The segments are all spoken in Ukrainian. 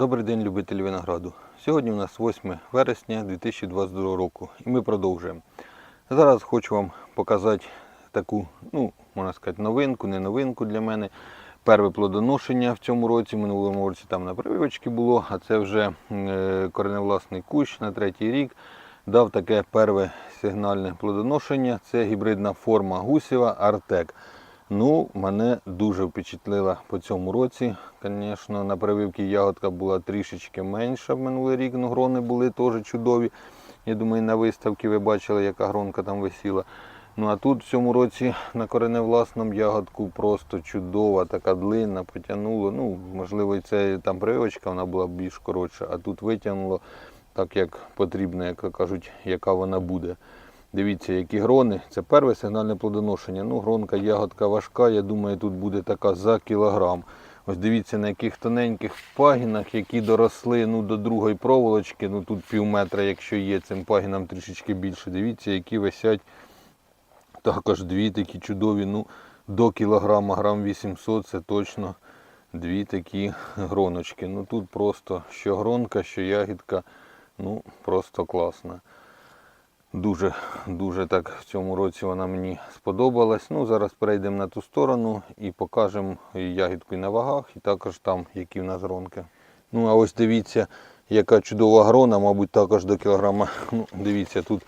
Добрий день, любителі винограду. Сьогодні у нас 8 вересня 2022 року і ми продовжуємо. Зараз хочу вам показати таку, ну, можна сказати, новинку, не новинку для мене. Перше плодоношення в цьому році, минулому році там на прививочці було, а це вже е, кореневласний кущ на третій рік. Дав таке перше сигнальне плодоношення. Це гібридна форма гусєва Артек. Ну, мене дуже впечатлила по цьому році. Звісно, на прививці ягодка була трішечки менша минулий рік, але грони були теж чудові. Я думаю, на виставці ви бачили, яка гронка там висіла. Ну а тут в цьому році на кореневласному ягодку просто чудова, така длинна, потягнуло. Ну, можливо, це там прививочка, вона була більш коротша, а тут витягнуло так, як потрібно, як кажуть, яка вона буде. Дивіться, які грони. Це перше сигнальне плодоношення. Ну, гронка, ягодка важка, я думаю, тут буде така за кілограм. Ось дивіться, на яких тоненьких пагінах, які доросли ну, до другої проволочки. Ну тут пів метра, якщо є, цим пагінам трішечки більше. Дивіться, які висять також дві такі чудові. ну До кілограма, грам 800 це точно дві такі гроночки. Ну тут просто що гронка, що ягідка, ну просто класна. Дуже дуже так в цьому році вона мені сподобалась. Ну, зараз перейдемо на ту сторону і покажемо ягідку і на вагах, і також там, які в нас гронки. Ну, а ось дивіться, яка чудова грона, мабуть, також до кілограма. Ну, дивіться, тут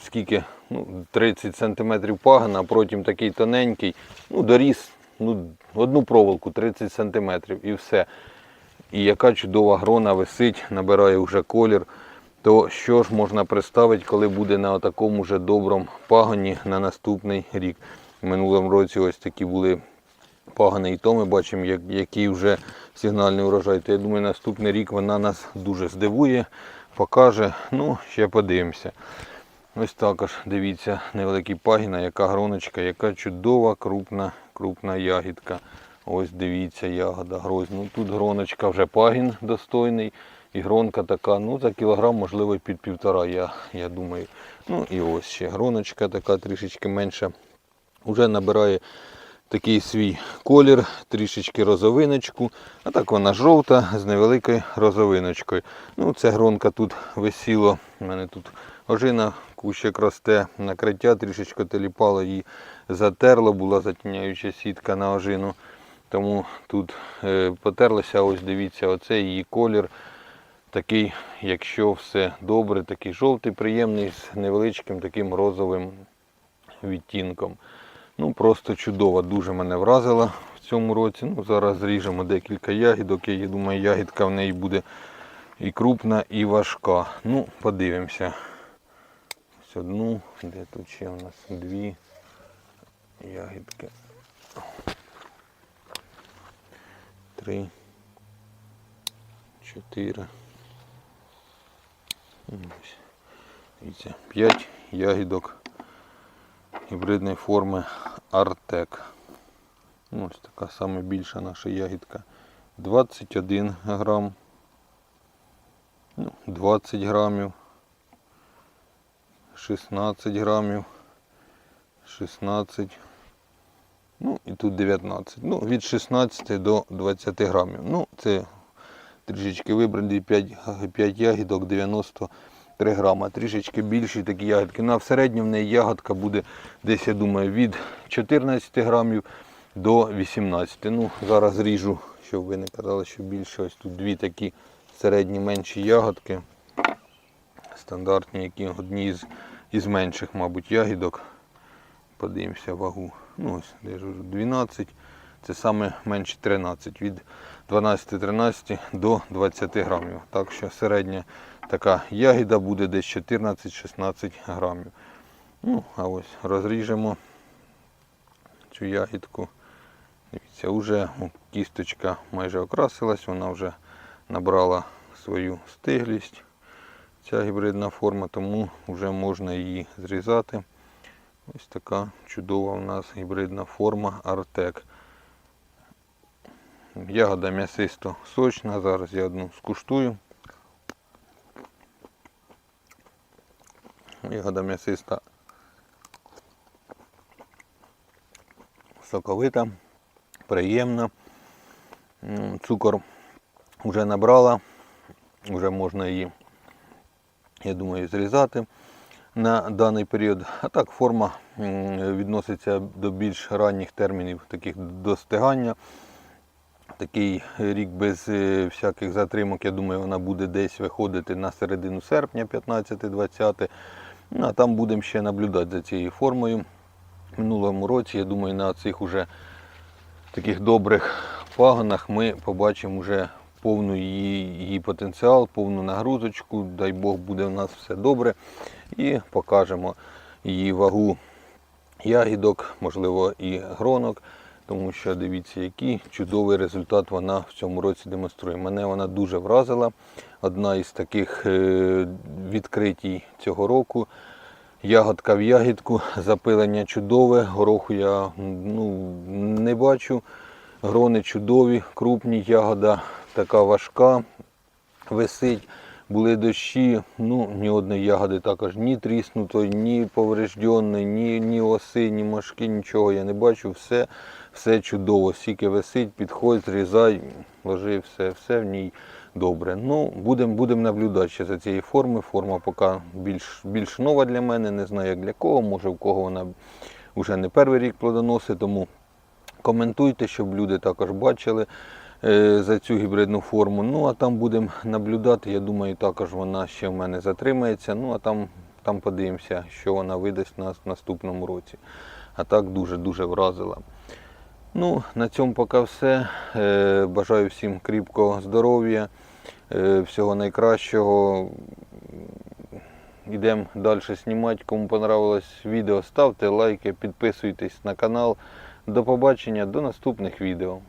скільки, ну, 30 см пагана, а потім такий тоненький, ну, доріс ну, одну проволоку 30 см і все. І яка чудова грона висить, набирає вже колір то що ж можна представити, коли буде на такому же доброму пагоні на наступний рік. В минулому році ось такі були пагони, і то ми бачимо, як- який вже сигнальний урожай. То я думаю, наступний рік вона нас дуже здивує, покаже. Ну, ще подивимося. Ось також дивіться, невеликий пагіна, яка гроночка, яка чудова, крупна, крупна ягідка. Ось дивіться, ягода грозь. Ну тут гроночка вже пагін достойний. І гронка така, ну за кілограм, можливо, під півтора, я, я думаю. Ну і ось ще гроночка така трішечки менша. Уже набирає такий свій колір, трішечки розовиночку. А так вона жовта з невеликою розовиночкою. Ну, це гронка тут висіло. У мене тут ожина, кущик росте, накриття трішечки теліпало, її затерло, була затіняюча сітка на ожину. Тому тут е, потерлося, ось дивіться, оце її колір. Такий, якщо все добре, такий жовтий, приємний, з невеличким таким розовим відтінком. Ну, просто чудово, дуже мене вразила в цьому році. Ну, зараз зріжемо декілька ягідок. Я думаю, ягідка в неї буде і крупна, і важка. Ну, подивимося. Ось одну, де тут ще у нас дві ягідки. Три. Чотири. Дивіться, 5 ягідок гібридної форми Артек. Ну, Ось така саме більша наша ягідка. 21 грам. Ну, 20 грамів. 16 грамів. 16. Ну і тут 19. Ну, від 16 до 20 грамів. Ну, це трішечки вибрані 5, 5 ягідок 93 грама. Трішечки більші такі ягодки. Ну, а в середньому в неї ягодка буде десь, я думаю, від 14 грамів до 18. Ну, зараз ріжу, щоб ви не казали, що більше. Ось тут дві такі середні менші ягодки. Стандартні, які одні з, із менших, мабуть, ягідок. Подивимося вагу. Ну, ось, де ж уже 12. Це саме менше 13. Від 12-13 до 20 грамів. Так що середня така ягіда буде десь 14-16 грамів. Ну, а ось розріжемо цю ягідку. Дивіться, вже кісточка майже окрасилась, вона вже набрала свою стиглість. Ця гібридна форма, тому вже можна її зрізати. Ось така чудова у нас гібридна форма Артек. Ягода м'ясисто сочна. Зараз я одну скуштую. Ягода м'ясиста соковита, приємна. Цукор вже набрала, вже можна її, я думаю, зрізати на даний період. А так форма відноситься до більш ранніх термінів таких достигання. Такий рік без е, всяких затримок, я думаю, вона буде десь виходити на середину серпня, 15-20. Ну, а там будемо ще наблюдати за цією формою. Минулому році, я думаю, на цих уже таких добрих пагонах ми побачимо вже повну її, її потенціал, повну нагрузочку. Дай Бог буде в нас все добре. І покажемо її вагу ягідок, можливо, і гронок. Тому що дивіться, який чудовий результат вона в цьому році демонструє. Мене вона дуже вразила. Одна із таких е, відкритій цього року. Ягодка в ягідку, запилення чудове, гороху я ну, не бачу. Грони чудові, крупні, ягода така важка, висить. Були дощі, ну ні одної ягоди також ні тріснутої, ні поврежденої, ні, ні оси, ні мошки, нічого я не бачу. Все, все чудово. Стільки висить, підходь, зрізай, ложи, все, все в ній добре. Ну, будемо будем наблюдати ще за цією формою. Форма поки більш, більш нова для мене, не знаю як для кого, може в кого вона вже не перший рік плодоносить, тому коментуйте, щоб люди також бачили за цю гібридну форму. Ну а там будемо наблюдати. Я думаю, також вона ще в мене затримається. Ну а там, там подивимося, що вона видасть нас в наступному році. А так дуже-дуже вразила. Ну, на цьому поки все. Е, Бажаю всім кріпкого здоров'я, е, всього найкращого. Йдемо далі знімати. Кому понравилось відео, ставте лайки, підписуйтесь на канал. До побачення, до наступних відео.